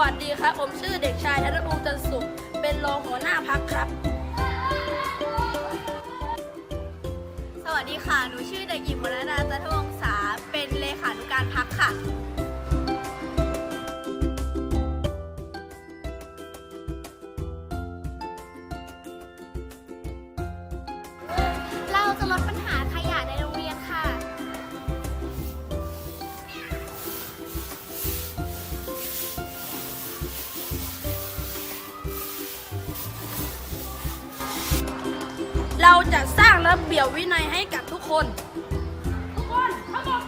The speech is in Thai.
วัสดีครับ ผมชื่อเด็กชายธนภูมิจันทร์สุข เป็นรองหัวหน้าพักครับ สวัสดีค่ะ หนูชื่อเด็กหญิงวรณาจันทวงศาเป็นเลขานุการพักค่ะ เราจะสร้างระเบียบวินัยให้กับทุกคน ทุกคนทั้งหมด